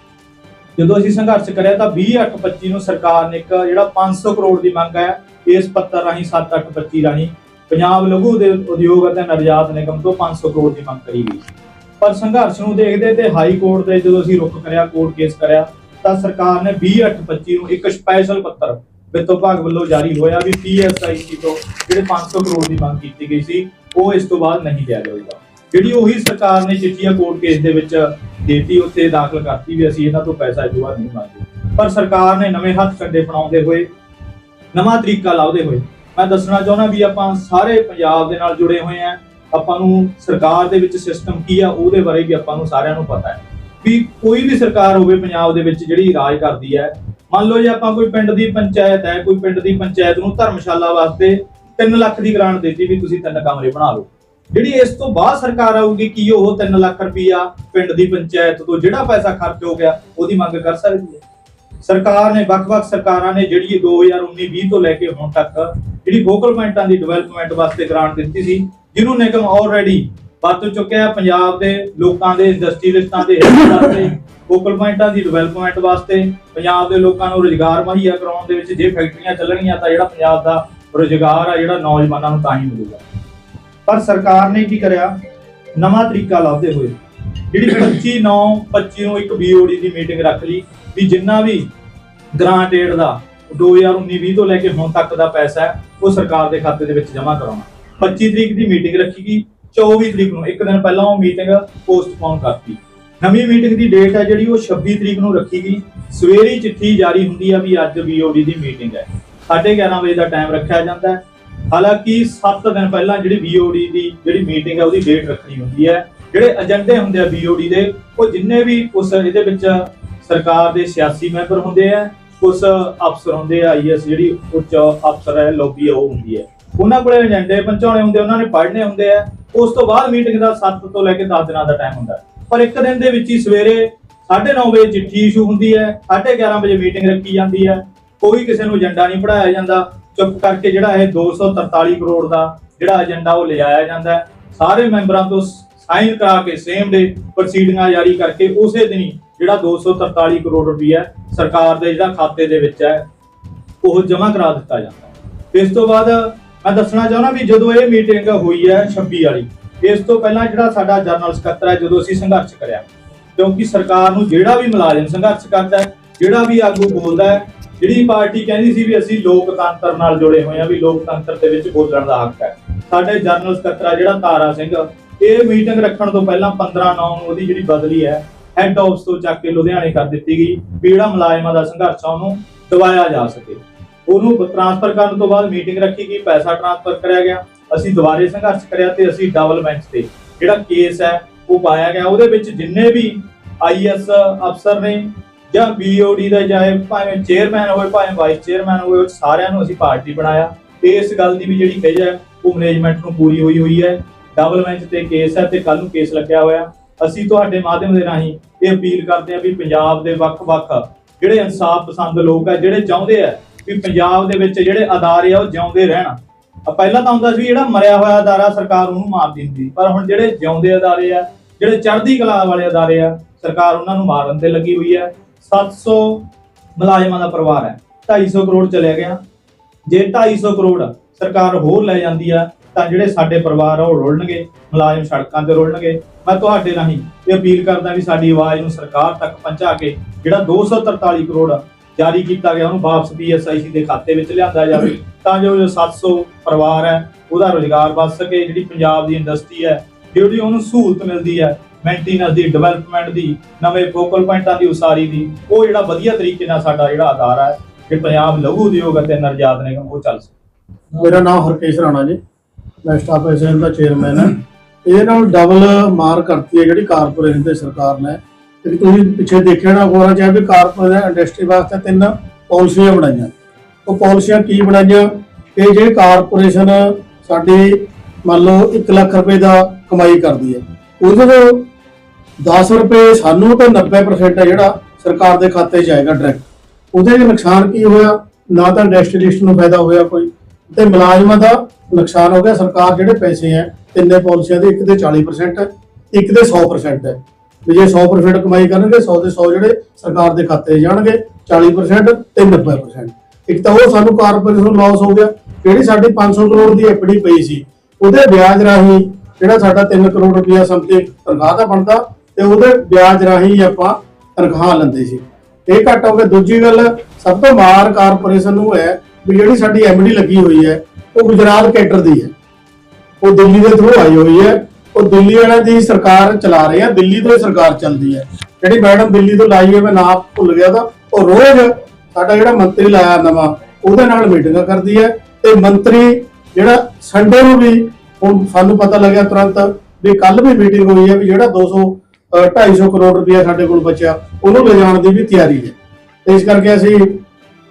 ਜਦੋਂ ਅਸੀਂ ਸੰਘਰਸ਼ ਕਰਿਆ ਤਾਂ 20/8/25 ਨੂੰ ਸਰਕਾਰ ਨੇ ਇੱਕ ਜਿਹੜਾ 500 ਕਰੋੜ ਦੀ ਮੰਗ ਹੈ, ਇਸ ਪੱਤਰ ਰਾਹੀਂ 7/8/25 ਰਾਹੀਂ ਪੰਜਾਬ ਲਘੂ ਦੇ ਉਦਯੋਗ ਅਤੇ ਨਿਰਯਾਤ ਨਿਗਮ ਤੋਂ 500 ਕਰੋੜ ਦੀ ਮੰਗ ਕਰੀ ਗਈ ਸੀ। ਪਰ ਸੰਘਰਸ਼ ਨੂੰ ਦੇਖਦੇ ਤੇ ਹਾਈ ਕੋਰਟ ਦੇ ਜਦੋਂ ਅਸੀਂ ਰੁਕ ਕਰਿਆ, ਕੋਰਟ ਕੇਸ ਕਰਿਆ, ਤਾਂ ਸਰਕਾਰ ਨੇ 20/8/25 ਨੂੰ ਇੱਕ ਸਪੈਸ਼ਲ ਪੱਤਰ ਵਿੱਤ ਵਿਭਾਗ ਵੱਲੋਂ ਜਾਰੀ ਹੋਇਆ ਵੀ ਪੀਐਸਆਈਸੀ ਤੋਂ ਜਿਹੜੇ 500 ਕਰੋੜ ਦੀ ਮੰਗ ਕੀਤੀ ਗਈ ਸੀ, ਉਹ ਇਸ ਤੋਂ ਬਾਅਦ ਨਹੀਂ ਲਿਆ ਜਾਵੇਗਾ ਜਿਹੜੀ ਉਹੀ ਸਰਕਾਰ ਨੇ ਚਿੱਠੀਆਂ ਕੋਰਟ ਕੇਸ ਦੇ ਵਿੱਚ ਦੇਤੀ, ਉੱਥੇ ਦਾਖਲ ਕਰਤੀ ਵੀ ਅਸੀਂ ਇਹਨਾਂ ਤੋਂ ਪੈਸਾ ਇਸ ਤੋਂ ਬਾਅਦ ਨਹੀਂ ਮੰਗਦੇ। ਪਰ ਸਰਕਾਰ ਨੇ ਨਵੇਂ ਹੱਥ ਕੰਡੇ ਬਣਾਉਂਦੇ ਹੋਏ, ਨਵਾਂ ਤਰੀਕਾ ਲਾਉਂਦੇ ਹੋਏ ਮੈਂ ਦੱਸਣਾ ਚਾਹੁੰਦਾ ਵੀ ਆਪਾਂ ਸਾਰੇ ਪੰਜਾਬ ਦੇ ਨਾਲ ਜੁੜੇ ਹੋਏ ਆ। ਆਪਾਂ ਨੂੰ ਸਰਕਾਰ ਦੇ ਵਿੱਚ ਸਿਸਟਮ ਕੀ ਆ, ਉਹਦੇ ਬਾਰੇ ਵੀ ਆਪਾਂ ਨੂੰ ਸਾਰਿਆਂ ਨੂੰ ਪਤਾ ਹੈ। ਵੀ ਕੋਈ ਵੀ ਸਰਕਾਰ ਹੋਵੇ ਪੰਜਾਬ ਦੇ ਵਿੱਚ ਜਿਹੜੀ ਰਾਜ ਕਰਦੀ ਹੈ, ਮੰਨ ਲਓ ਜੇ ਆਪਾਂ ਕੋਈ ਪਿੰਡ ਦੀ ਪੰਚਾਇਤ ਹੈ, ਕੋਈ ਪਿੰਡ ਦੀ ਪੰਚਾਇਤ ਨੂੰ ਧਰਮਸ਼ਾਲਾ ਵਾਸਤੇ 3 ਲੱਖ ਦੀ ਗ੍ਰਾਂਟ ਦਿੱਤੀ ਵੀ ਤੁਸੀਂ ਤਿੰਨ ਕਮਰੇ ਬਣਾ ਲਓ। ਜਿਹੜੀ ਇਸ ਤੋਂ ਬਾਅਦ ਸਰਕਾਰ ਆਊਗੀ, ਕੀ ਉਹ 3 ਲੱਖ ਰੁਪਈਆ ਪਿੰਡ ਦੀ ਪੰਚਾਇਤ ਤੋਂ ਜਿਹੜਾ ਪੈਸਾ ਖਰਚ ਹੋ ਗਿਆ, ਉਹਦੀ ਮੰਗ ਕਰ ਸਕਦੀ ਹੈ। ਸਰਕਾਰ ਨੇ, ਵੱਖ-ਵੱਖ ਸਰਕਾਰਾਂ ਨੇ ਜਿਹੜੀ 2019-20 ਤੋਂ ਲੈ ਕੇ ਹੁਣ ਤੱਕ ਜਿਹੜੀ ਵੋਕਲ ਪੁਆਇੰਟਾਂ ਦੀ ਡਿਵੈਲਪਮੈਂਟ ਵਾਸਤੇ ਗ੍ਰਾਂਟ ਦਿੱਤੀ ਸੀ, ਜਿਹਨੂੰ ਨਿਗਮ ਆਲਰੇਡੀ ਵਰਤ ਚੁੱਕਿਆ ਪੰਜਾਬ ਦੇ ਲੋਕਾਂ ਦੇ ਇੰਡਸਟਰੀਲਿਸਟਾਂ ਦੇ ਹਿੱਤ ਵਾਸਤੇ ਫੋਕਲ ਪੁਆਇੰਟਾਂ ਦੀ ਡਿਵੈਲਪਮੈਂਟ ਵਾਸਤੇ, ਪੰਜਾਬ ਦੇ ਲੋਕਾਂ ਨੂੰ ਰੋਜ਼ਗਾਰ ਮੁਹੱਈਆ ਕਰਾਉਣ ਦੇ ਵਿੱਚ ਜੇ ਫੈਕਟਰੀਆਂ ਚੱਲਣਗੀਆਂ ਤਾਂ ਜਿਹੜਾ ਪੰਜਾਬ ਦਾ ਰੋਜ਼ਗਾਰ ਆ, ਜਿਹੜਾ ਨੌਜਵਾਨਾਂ ਨੂੰ ਤਾਂ ਹੀ ਮਿਲੂਗਾ। ਪਰ ਸਰਕਾਰ ਨੇ ਕੀ ਕਰਿਆ? ਨਵਾਂ ਤਰੀਕਾ ਲੱਭਦੇ ਹੋਏ, ਜਿਹੜੀ 25 9 25 ਨੂੰ ਇੱਕ ਬੀਓਡੀ ਦੀ ਮੀਟਿੰਗ ਰੱਖ ਲਈ, ਵੀ ਜਿੰਨਾ ਵੀ ਗ੍ਰਾਂਟ ਏਡ ਦਾ 2019-20 ਤੋਂ ਲੈ ਕੇ ਹੁਣ ਤੱਕ ਦਾ ਪੈਸਾ ਹੈ, ਉਹ ਸਰਕਾਰ ਦੇ ਖਾਤੇ ਦੇ ਵਿੱਚ ਜਮ੍ਹਾਂ ਕਰਾਉਣਾ। 25 ਤਰੀਕ ਦੀ ਮੀਟਿੰਗ ਰੱਖੀ ਗਈ 24 ਤਰੀਕ ਨੂੰ, ਇੱਕ ਦਿਨ ਪਹਿਲਾਂ ਉਹ ਮੀਟਿੰਗ ਪੋਸਟਪੋਨ ਕਰਤੀ। ਨਵੀਂ ਮੀਟਿੰਗ ਦੀ ਡੇਟ ਹੈ ਜਿਹੜੀ, ਉਹ 26 ਤਰੀਕ ਨੂੰ ਰੱਖੀ ਗਈ। ਸਵੇਰੀ ਚਿੱਠੀ ਜਾਰੀ ਹੁੰਦੀ ਆ ਵੀ ਅੱਜ ਬੀਓਡੀ ਦੀ ਮੀਟਿੰਗ ਹੈ। 11:30 ਵਜੇ ਦਾ ਟਾਈਮ ਰੱਖਿਆ ਜਾਂਦਾ ਹੈ। ਹਾਲਾਂਕਿ 7 ਦਿਨ ਪਹਿਲਾਂ ਜਿਹੜੀ ਬੀਓਡੀ ਦੀ ਜਿਹੜੀ ਮੀਟਿੰਗ ਹੈ, ਉਹਦੀ ਡੇਟ ਰੱਖਣੀ ਹੁੰਦੀ ਹੈ। ਜਿਹੜੇ ਏਜੰਡੇ ਹੁੰਦੇ ਆ ਬੀਓਡੀ ਦੇ, ਉਹ ਜਿੰਨੇ ਵੀ ਉਸ, ਇਹਦੇ ਵਿੱਚ ਸਰਕਾਰ ਦੇ ਸਿਆਸੀ ਮੈਂਬਰ ਹੁੰਦੇ ਆ ਉਸ ਅਫਸਰ ਹੁੰਦੇ ਆ ਆਈਐਸ ਜਿਹੜੀ ਉੱਚ ਅਫਸਰ ਹੈ, ਲੌਬੀ ਉਹ ਹੁੰਦੀ ਹੈ। ਉਹਨਾਂ ਕੋਲੇ ਏਜੰਡੇ ਪਹੁੰਚਾਉਣੇ ਹੁੰਦੇ, ਉਹਨਾਂ ਨੇ ਪੜ੍ਹਨੇ ਹੁੰਦੇ ਆ। ਉਸ ਤੋਂ ਬਾਅਦ ਮੀਟਿੰਗ ਦਾ 7 ਤੋਂ ਲੈ ਕੇ 10 ਦਿਨਾਂ ਦਾ ਟਾਈਮ ਹੁੰਦਾ। ਪਰ ਇੱਕ ਦਿਨ ਦੇ ਵਿੱਚ ਹੀ ਸਵੇਰੇ 9:30 ਵਜੇ ਚਿੱਠੀ ਇਸ਼ੂ ਹੁੰਦੀ ਹੈ 11:30 ਵਜੇ ਮੀਟਿੰਗ ਰੱਖੀ ਜਾਂਦੀ ਹੈ। ਕੋਈ ਕਿਸੇ ਨੂੰ ਏਜੰਡਾ ਨਹੀਂ ਪੜਾਇਆ ਜਾਂਦਾ। ਚੁੱਪ ਕਰਕੇ ਜਿਹੜਾ ਇਹ 243 ਕਰੋੜ ਦਾ ਜਿਹੜਾ ਏਜੰਡਾ ਉਹ ਲਿਆਇਆ ਜਾਂਦਾ ਸਾਰੇ ਮੈਂਬਰਾਂ ਤੋਂ ਸਾਈਨ ਕਰਾ ਕੇ ਸੇਮ ਡੇ ਪ੍ਰੋਸੀਡਿੰਗਾਂ ਜਾਰੀ ਕਰਕੇ ਉਸੇ ਦਿਨ ਹੀ ਜਿਹੜਾ 243 ਕਰੋੜ ਰੁਪਈਆ ਸਰਕਾਰ ਦੇ ਜਿਹੜਾ ਖਾਤੇ ਦੇ ਵਿੱਚ ਹੈ, ਉਹ ਜਮ੍ਹਾਂ ਕਰਾ ਦਿੱਤਾ ਜਾਂਦਾ ਇਸ ਤੋਂ ਬਾਅਦ ਮੈਂ ਦੱਸਣਾ ਚਾਹੁੰਦਾ ਵੀ ਜਦੋਂ ਇਹ ਮੀਟਿੰਗ ਹੋਈ ਹੈ 26 ਵਾਲੀ, ਇਸ ਤੋਂ ਪਹਿਲਾਂ ਜਿਹੜਾ ਸਾਡਾ ਜਨਰਲ ਸਕੱਤਰ ਹੈ, ਜਦੋਂ ਅਸੀਂ ਸੰਘਰਸ਼ ਕਰਿਆ, ਕਿਉਂਕਿ ਸਰਕਾਰ ਨੂੰ ਜਿਹੜਾ ਵੀ ਮੁਲਾਜ਼ਮ ਸੰਘਰਸ਼ ਕਰਦਾ ਹੈ, ਜਿਹੜਾ ਵੀ ਆਗੂ ਬੋਲਦਾ ਹੈ, ਜਿਹੜੀ ਪਾਰਟੀ ਕਹਿੰਦੀ ਸੀ ਵੀ ਅਸੀਂ ਲੋਕਤੰਤਰ ਨਾਲ ਜੁੜੇ ਹੋਏ ਹਾਂ, ਵੀ ਲੋਕਤੰਤਰ ਦੇ ਵਿੱਚ ਬੋਲਣ ਦਾ ਹੱਕ ਹੈ। ਸਾਡੇ ਜਨਰਲ ਸਕੱਤਰ ਜਿਹੜਾ ਤਾਰਾ ਸਿੰਘ, ਇਹ ਮੀਟਿੰਗ ਰੱਖਣ ਤੋਂ ਪਹਿਲਾਂ 15 9 ਨੂੰ ਉਹਦੀ ਜਿਹੜੀ ਬਦਲੀ ਹੈ ਹੈੱਡ ਆਫਿਸ ਤੋਂ ਚੱਕ ਕੇ ਲੁਧਿਆਣੇ ਕਰ ਦਿੱਤੀ ਗਈ ਵੀ ਜਿਹੜਾ ਮੁਲਾਜ਼ਮਾਂ ਦਾ ਸੰਘਰਸ਼ ਆ ਉਹਨੂੰ ਦਵਾਇਆ ਜਾ ਸਕੇ। ਉਹਨੂੰ ਟ੍ਰਾਂਸਫਰ ਕਰਨ ਤੋਂ ਬਾਅਦ ਮੀਟਿੰਗ ਰੱਖੀ ਗਈ, ਪੈਸਾ ਟ੍ਰਾਂਸਫਰ ਕਰਿਆ ਗਿਆ। ਅਸੀਂ ਦੁਬਾਰੇ ਸੰਘਰਸ਼ ਕਰਿਆ ਤੇ ਅਸੀਂ ਡਬਲ ਬੈਂਚ ਤੇ। ਜਿਹੜਾ ਕੇਸ ਹੈ, ਉਹ ਪਾਇਆ ਗਿਆ। ਉਹਦੇ ਵਿੱਚ ਜਿੰਨੇ ਵੀ ਆਈਐਸ ਅਫਸਰ ਨੇ ਜਾਂ ਬੀਓਡੀ ਦਾ ਚਾਹੇ ਭਾਵੇਂ ਚੇਅਰਮੈਨ ਹੋਵੇ ਭਾਵੇਂ ਵਾਈਸ ਚੇਅਰਮੈਨ ਹੋਵੇ ਉਹ ਸਾਰਿਆਂ ਨੂੰ ਅਸੀਂ ਪਾਰਟੀ ਬਣਾਇਆ। ਇਸ ਗੱਲ ਦੀ ਵੀ ਜਿਹੜੀ ਖਿਜ ਹੈ, ਉਹ ਮੈਨੇਜਮੈਂਟ ਨੂੰ ਪੂਰੀ ਹੋਈ ਹੋਈ ਹੈ। ਡਬਲ ਬੈਂਚ ਤੇ ਕੇਸ ਹੈ ਤੇ ਕੱਲ ਨੂੰ ਕੇਸ ਲੱਗਿਆ ਹੋਇਆ। ਅਸੀਂ ਤੁਹਾਡੇ ਮਾਧਿਅਮ ਦੇ ਰਾਹੀਂ ਇਹ ਅਪੀਲ ਕਰਦੇ ਹਾਂ ਵੀ ਪੰਜਾਬ ਦੇ ਵੱਖ-ਵੱਖ ਜਿਹੜੇ ਇਨਸਾਫ ਪਸੰਦ ਲੋਕ ਆ, ਜਿਹੜੇ ਚਾਹੁੰਦੇ ਆ ਵੀ ਪੰਜਾਬ ਦੇ ਵਿੱਚ ਜਿਹੜੇ ਅਦਾਰੇ ਆ, ਉਹ ਜਿਉਂਦੇ ਰਹਿਣ। ਪਹਿਲਾਂ ਤਾਂ ਹੁੰਦਾ ਸੀ ਜਿਹੜਾ ਮਰਿਆ ਹੋਇਆ ਅਦਾਰਾ ਸਰਕਾਰ ਉਹਨੂੰ ਮਾਰ ਦਿੰਦੀ, ਪਰ ਹੁਣ ਜਿਹੜੇ ਜਿਉਂਦੇ ਅਦਾਰੇ ਆ, ਜਿਹੜੇ ਚੜ੍ਹਦੀ ਕਲਾ ਵਾਲੇ ਅਦਾਰੇ ਆ, ਸਰਕਾਰ ਉਹਨਾਂ ਨੂੰ ਮਾਰਨ ਤੇ ਲੱਗੀ ਹੋਈ ਹੈ। 700 ਮੁਲਾਜ਼ਮਾਂ ਦਾ ਪਰਿਵਾਰ ਹੈ 250 ਕਰੋੜ ਚਲਿਆ ਗਿਆ। ਜੇ 250 ਕਰੋੜ ਸਰਕਾਰ ਹੋਰ ਲੈ ਜਾਂਦੀ ਆ ਤਾਂ ਜਿਹੜੇ ਸਾਡੇ ਪਰਿਵਾਰ ਆ, ਉਹ ਰੁਲਣਗੇ, ਮੁਲਾਜ਼ਮ ਸੜਕਾਂ ਤੇ ਰੁਲਣਗੇ। ਮੈਂ ਤੁਹਾਡੇ ਰਾਹੀਂ ਇਹ ਅਪੀਲ ਕਰਦਾ ਵੀ ਸਾਡੀ ਆਵਾਜ਼ ਨੂੰ ਸਰਕਾਰ ਤੱਕ ਪਹੁੰਚਾ ਕੇ ਜਿਹੜਾ 243 ਕਰੋੜ ਜਾਰੀ ਕੀਤਾ ਗਿਆ, ਉਹਨੂੰ ਵਾਪਸ ਪੀਐਸਆਈਸੀ ਦੇ ਖਾਤੇ ਵਿੱਚ ਲਿਆਂਦਾ ਜਾਵੇ, ਤਾਂ ਜੋ ਜੋ 700 ਪਰਿਵਾਰ ਹੈ, ਉਹਦਾ ਰੋਜ਼ਗਾਰ ਵੱਧ ਸਕੇ। ਜਿਹੜੀ ਪੰਜਾਬ ਦੀ ਇੰਡਸਟਰੀ ਹੈ, ਜਿਹੜੀ ਉਹਨੂੰ ਸਹੂਲਤ ਮਿਲਦੀ ਹੈ ਮੇਨਟੇਨੈਂਸ ਦੀ ਡਿਵੈਲਪਮੈਂਟ ਦੀ, ਨਵੇਂ ਫੋਕਲ ਪੁਆਇੰਟਾਂ ਦੀ, ਉਸਾਰੀ ਦੀ, ਉਹ ਜਿਹੜਾ ਵਧੀਆ ਤਰੀਕੇ ਨਾਲ ਸਾਡਾ ਜਿਹੜਾ ਅਦਾਰਾ ਹੈ ਕਿ ਪੰਜਾਬ ਲਘੂ ਉਦਯੋਗ ਅਤੇ ਨਰਜਾਤ ਨਿਗਮ, ਉਹ ਚੱਲ ਸਕੇ। ਮੇਰਾ ਨਾਮ ਹਰਕੇਸ਼ ਰਾਣਾ ਜੀ। ਮੈਂ ਸਟਾਫ ਐਸੋਸੀਏਸ਼ਨ ਦਾ ਚੇਅਰਮੈਨ ਹਾਂ। ਇਹਦੇ ਨਾਲ ਡਬਲ ਮਾਰ ਕਰਤੀ ਹੈ ਜਿਹੜੀ ਕਾਰਪੋਰੇਸ਼ਨ ਤੇ ਸਰਕਾਰ ਨੇ। ਤੇ ਤੁਸੀਂ ਪਿੱਛੇ ਦੇਖਿਆ ਨਾ ਹੋਣਾ ਚਾਹੇ ਵੀ ਕਾਰਪੋਰੇਸ਼ਨ ਇੰਡਸਟਰੀ ਵਾਸਤੇ ਤਿੰਨ ਪਾਲਿਸੀਆਂ ਬਣਾਈਆਂ। ਉਹ ਪਾਲਿਸੀਆਂ ਕੀ ਬਣਾਈਆਂ? ਕਿ ਜਿਹੜੇ ਕਾਰਪੋਰੇਸ਼ਨ ਸਾਡੀ ਮੰਨ ਲਓ 1 ਲੱਖ ਰੁਪਏ ਦਾ ਕਮਾਈ ਕਰਦੀ ਹੈ। ਉਹਦੇ ਤੋਂ 10 ਰੁਪਏ ਸਾਨੂੰ ਤਾਂ 90% ਹੈ ਜਿਹੜਾ ਸਰਕਾਰ ਦੇ ਖਾਤੇ 'ਚ ਆਏਗਾ ਡਾਇਰੈਕਟ ਉਹਦੇ 'ਚ ਨੁਕਸਾਨ ਕੀ ਹੋਇਆ? ਨਾ ਤਾਂ ਇੰਡਸਟਰੀਲਿਸਟ ਨੂੰ ਫਾਇਦਾ ਹੋਇਆ ਕੋਈ। ਤੇ ਮੁਲਾਜ਼ਮਾਂ ਦਾ ਨੁਕਸਾਨ ਹੋ ਗਿਆ। ਸਰਕਾਰ ਜਿਹੜੇ ਪੈਸੇ ਹੈ, ਤਿੰਨੇ ਪਾਲਿਸੀਆਂ ਦੇ, ਇੱਕ ਦੇ 40% ਹੈ, ਇੱਕ ਦੇ 100% ਹੈ। ਵੀ ਜੇ 100% ਕਮਾਈ ਕਰਨਗੇ 100 ਦੇ 100 ਜਿਹੜੇ ਸਰਕਾਰ ਦੇ ਖਾਤੇ ਜਾਣਗੇ 40% ਤੇ 90% ਇੱਕ ਤਾਂ ਉਹ ਸਾਨੂੰ ਕਾਰਪੋਰੇਸ਼ਨ ਨੂੰ ਲਾਸ ਹੋ ਗਿਆ, ਜਿਹੜੀ ਸਾਡੀ 500 ਕਰੋੜ ਦੀ ਐਫਡੀ ਪਈ ਸੀ, ਉਹਦੇ ਵਿਆਜ ਰਾਹੀਂ ਜਿਹੜਾ ਸਾਡਾ 3 ਕਰੋੜ ਰੁਪਇਆ ਸਮਥਿੰਗ ਤਨਖਾਹ ਦਾ ਬਣਦਾ, ਤੇ ਉਹਦੇ ਵਿਆਜ ਰਾਹੀਂ ਆਪਾਂ ਤਨਖਾਹ ਲੈਂਦੇ ਸੀ। ਇਹ ਘੱਟ ਹੋ ਗਿਆ। ਦੂਜੀ ਗੱਲ, ਸਭ ਤੋਂ ਮਾਰ ਕਾਰਪੋਰੇਸ਼ਨ ਨੂੰ ਹੈ ਵੀ ਜਿਹੜੀ ਸਾਡੀ ਐਮਡੀ ਲੱਗੀ ਹੋਈ ਹੈ, ਉਹ ਗੁਜਰਾਤ ਕੈਡਰ ਦੀ ਹੈ। ਉਹ ਦਿੱਲੀ ਦੇ ਥਰੂ ਆਈ ਹੋਈ ਹੈ। ਉਹ ਦਿੱਲੀ ਵਾਲਿਆਂ ਦੀ ਸਰਕਾਰ ਚਲਾ ਰਹੀ ਹੈ, ਦਿੱਲੀ ਤੋਂ ਸਰਕਾਰ ਚੱਲਦੀ ਹੈ। ਜਿਹੜੀ ਮੈਡਮ ਦਿੱਲੀ ਤੋਂ ਲਾਈ ਹੈ, ਮੈਂ ਨਾਮ ਭੁੱਲ ਗਿਆ ਤਾਂ, ਉਹ ਰੋਜ਼ ਸਾਡਾ ਜਿਹੜਾ ਮੰਤਰੀ ਲਾਇਆ ਨਵਾਂ, ਉਹਦੇ ਨਾਲ ਮੀਟਿੰਗਾਂ ਕਰਦੀ ਹੈ। ਤੇ ਮੰਤਰੀ ਜਿਹੜਾ ਸੰਡੇ ਨੂੰ ਵੀ ਹੁਣ ਸਾਨੂੰ ਪਤਾ ਲੱਗਿਆ ਤੁਰੰਤ ਵੀ ਕੱਲ ਵੀ ਮੀਟਿੰਗ ਹੋਈ ਹੈ ਵੀ ਜਿਹੜਾ 200 ਅਹ 250 ਕਰੋੜ ਰੁਪਇਆ ਸਾਡੇ ਕੋਲ ਬਚਿਆ, ਉਹਨੂੰ ਲਿਜਾਣ ਦੀ ਵੀ ਤਿਆਰੀ ਹੈ। ਇਸ ਕਰਕੇ ਅਸੀਂ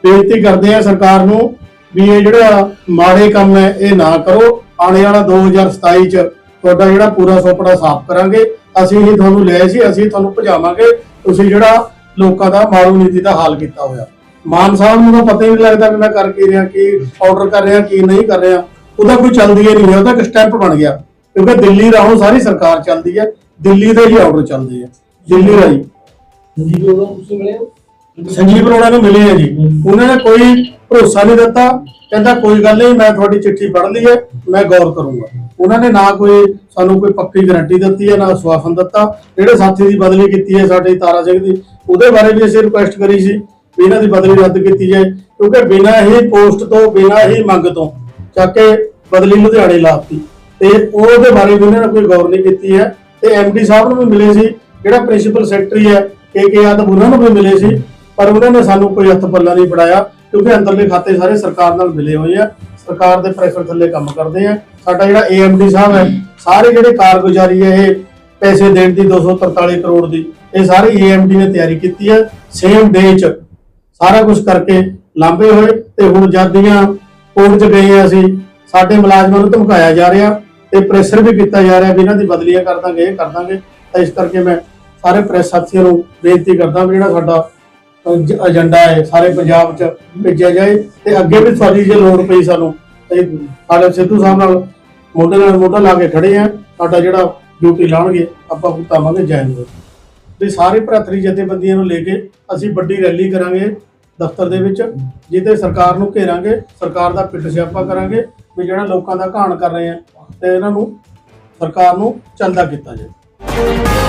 ਬੇਨਤੀ ਕਰਦੇ ਹਾਂ ਸਰਕਾਰ ਨੂੰ ਵੀ ਇਹ ਜਿਹੜਾ ਮਾੜੇ ਕੰਮ ਹੈ, ਇਹ ਨਾ ਕਰੋ। ਆਉਣੇ ਵਾਲਾ 2027 ਚ ਤੁਹਾਡਾ ਜਿਹੜਾ ਪੂਰਾ ਸੋਪੜਾ ਸਾਫ਼ ਕਰਾਂਗੇ। ਅਸੀਂ ਹੀ ਤੁਹਾਨੂੰ ਲਿਆਏ ਸੀ, ਅਸੀਂ ਤੁਹਾਨੂੰ ਭਜਾਵਾਂਗੇ। ਤੁਸੀਂ ਜਿਹੜਾ ਲੋਕਾਂ ਦਾ ਮਾਰੂ ਨੀਤੀ ਦਾ ਹਾਲ ਕੀਤਾ ਹੋਇਆ। ਮਾਨ ਸਾਹਿਬ ਨੂੰ ਤਾਂ ਪਤਾ ਹੀ ਨਹੀਂ ਲੱਗਦਾ ਕਿ ਮੈਂ ਕਰ ਕੀ ਰਿਹਾ, ਕੀ ਆਰਡਰ ਕਰ ਰਿਹਾ, ਕੀ ਨਹੀਂ ਕਰ ਰਿਹਾ। ਉਹਦਾ ਕੋਈ ਚੱਲਦੀ ਹੀ ਨਹੀਂ ਹੈ, ਉਹਦਾ ਇੱਕ ਸਟੈਂਪ ਬਣ ਗਿਆ। ਕਿਉਂਕਿ ਦਿੱਲੀ ਰਾਹੋਂ ਸਾਰੀ ਸਰਕਾਰ ਚੱਲਦੀ ਹੈ, ਦਿੱਲੀ ਦੇ ਹੀ ਆਰਡਰ ਚੱਲਦੇ ਆ। ਦਿੱਲੀ ਰਾਹੀਂ। ਜੀ ਉਹ ਤੁਸੀਂ ਮਿਲੇ ਸੰਜੀਵ ਅਰੋੜਾ ਨੂੰ ਮਿਲੇ ਆ ਜੀ। ਉਹਨਾਂ ਨੇ ਕੋਈ ਭਰੋਸਾ ਨਹੀਂ ਦਿੱਤਾ। ਕਹਿੰਦਾ ਕੋਈ ਗੱਲ ਨਹੀਂ ਮੈਂ ਤੁਹਾਡੀ ਚਿੱਠੀ ਪੜ੍ਹ ਲਈ ਹੈ ਮੈਂ ਗੌਰ ਕਰੂੰਗਾ। ਉਹਨਾਂ ਨੇ ਨਾ ਕੋਈ ਸਾਨੂੰ ਕੋਈ ਪੱਕੀ ਗਾਰੰਟੀ ਦਿੱਤੀ ਹੈ ਨਾ ਸਵਾਫਨ ਦਿੱਤਾ। ਜਿਹੜੇ ਸਾਥੀ ਦੀ ਬਦਲੀ ਕੀਤੀ ਹੈ ਸਾਡੇ ਤਾਰਾ ਸਿੰਘ ਦੀ ਉਹਦੇ ਬਾਰੇ ਵੀ ਅਸੀਂ ਰਿਕੁਐਸਟ ਕਰੀ ਸੀ ਵੀ ਇਹਨਾਂ ਦੀ ਬਦਲੀ ਰੱਦ ਕੀਤੀ ਜਾਏ। ਕਿਉਂਕਿ ਬਿਨਾਂ ਹੀ ਪੋਸਟ ਤੋਂ ਬਿਨਾਂ ਹੀ ਮੰਗ ਤੋਂ ਚੱਕ ਕੇ ਬਦਲੀ ਲੁਧਿਆਣੇ ਲਾਤੀ ਤੇ ਉਹਦੇ ਬਾਰੇ ਵੀ ਉਹਨਾਂ ਨੇ ਕੋਈ ਗੌਰ ਨਹੀਂ ਕੀਤੀ ਹੈ। ਤੇ ਐਮਡੀ ਸਾਹਿਬ ਨੂੰ ਵੀ ਮਿਲੇ ਸੀ ਜਿਹੜਾ ਪ੍ਰਿੰਸੀਪਲ ਸੈਕਟਰੀ ਹੈ ਕੇ ਕੇ ਯਾਦਵ ਉਹਨਾਂ ਨੂੰ ਵੀ ਮਿਲੇ ਸੀ। ਪਰ ਉਹਨਾਂ ਨੇ ਸਾਨੂੰ ਕੋਈ ਹੱਥ ਪੱਲਾ ਨਹੀਂ ਫੜਾਇਆ, ਕਿਉਂਕਿ ਅੰਦਰਲੇ ਖਾਤੇ ਸਾਰੇ ਸਰਕਾਰ ਨਾਲ ਮਿਲੇ ਹੋਏ ਆ। ਸਰਕਾਰ ਦੇ ਪ੍ਰੈਸ਼ਰ ਥੱਲੇ ਕੰਮ ਕਰਦੇ ਆ। ਸਾਡਾ ਜਿਹੜਾ ਏਐਮਡੀ ਸਾਹਿਬ ਹੈ, ਸਾਰੇ ਜਿਹੜੇ ਕਾਰਗੁਜ਼ਾਰੀ ਹੈ, ਇਹ ਪੈਸੇ ਦੇਣ ਦੀ 243 ਕਰੋੜ ਦੀ, ਇਹ ਸਾਰੀ ਏਐਮਡੀ ਨੇ ਤਿਆਰੀ ਕੀਤੀ ਹੈ ਸੇਮ ਡੇ ਚ ਸਾਰਾ ਕੁਝ ਕਰਕੇ ਲਾਂਬੇ ਹੋਏ ਤੇ ਹੁਣ ਜਦੀਆਂ ਕੋਰਟ 'ਚ ਗਏ ਅਸੀਂ, ਸਾਡੇ ਮੁਲਾਜ਼ਮਾਂ ਨੂੰ ਧਮਕਾਇਆ ਜਾ ਰਿਹਾ ਤੇ ਪ੍ਰੈਸ਼ਰ ਵੀ ਕੀਤਾ ਜਾ ਰਿਹਾ ਵੀ ਇਹਨਾਂ ਦੀ ਬਦਲੀਆਂ ਕਰ ਦਾਂਗੇ, ਇਹ ਕਰ ਦਾਂਗੇ। ਤਾਂ ਇਸ ਕਰਕੇ ਮੈਂ ਸਾਰੇ ਪ੍ਰੈਸ ਸਾਥੀਆਂ ਨੂੰ ਬੇਨਤੀ ਕਰਦਾ ਵੀ ਜਿਹੜਾ ਸਾਡਾ ਏਜੰਡਾ ਹੈ, ਸਾਰੇ ਪੰਜਾਬ 'ਚ ਭੇਜਿਆ ਜਾਏ ਤੇ ਅੱਗੇ ਵੀ ਤੁਹਾਡੀ ਜੇ ਲੋੜ ਪਈ ਸਾਨੂੰ, ਤੇ ਸਾਡੇ ਸਿੱਧੂ ਸਾਹਿਬ ਨਾਲ ਮੋਢੇ ਨਾਲ ਮੋਢਾ ਲਾ ਕੇ ਖੜੇ ਆ, ਸਾਡਾ ਜਿਹੜਾ ਡਿਊਟੀ ਲਾਉਣਗੇ, ਆਪਾਂ ਭੁਗਤਾਵਾਂਗੇ ਜੈ ਹਿੰਦ। ਵੀ ਸਾਰੇ ਭਰਾਤਰੀ ਜਥੇਬੰਦੀਆਂ ਨੂੰ ਲੈ ਕੇ ਅਸੀਂ ਵੱਡੀ ਰੈਲੀ ਕਰਾਂਗੇ ਦਫ਼ਤਰ ਦੇ ਵਿੱਚ, ਜਿਹਦੇ ਸਰਕਾਰ ਨੂੰ ਘੇਰਾਂਗੇ, ਸਰਕਾਰ ਦਾ ਪਿੱਟ ਸਿਆਪਾ ਕਰਾਂਗੇ, ਵੀ ਜਿਹੜਾ ਲੋਕਾਂ ਦਾ ਘਾਣ ਕਰ ਰਹੇ ਆ, ਤੇ ਇਹਨਾਂ ਨੂੰ, ਸਰਕਾਰ ਨੂੰ ਚੰਦਾ ਕੀਤਾ ਜਾਏ।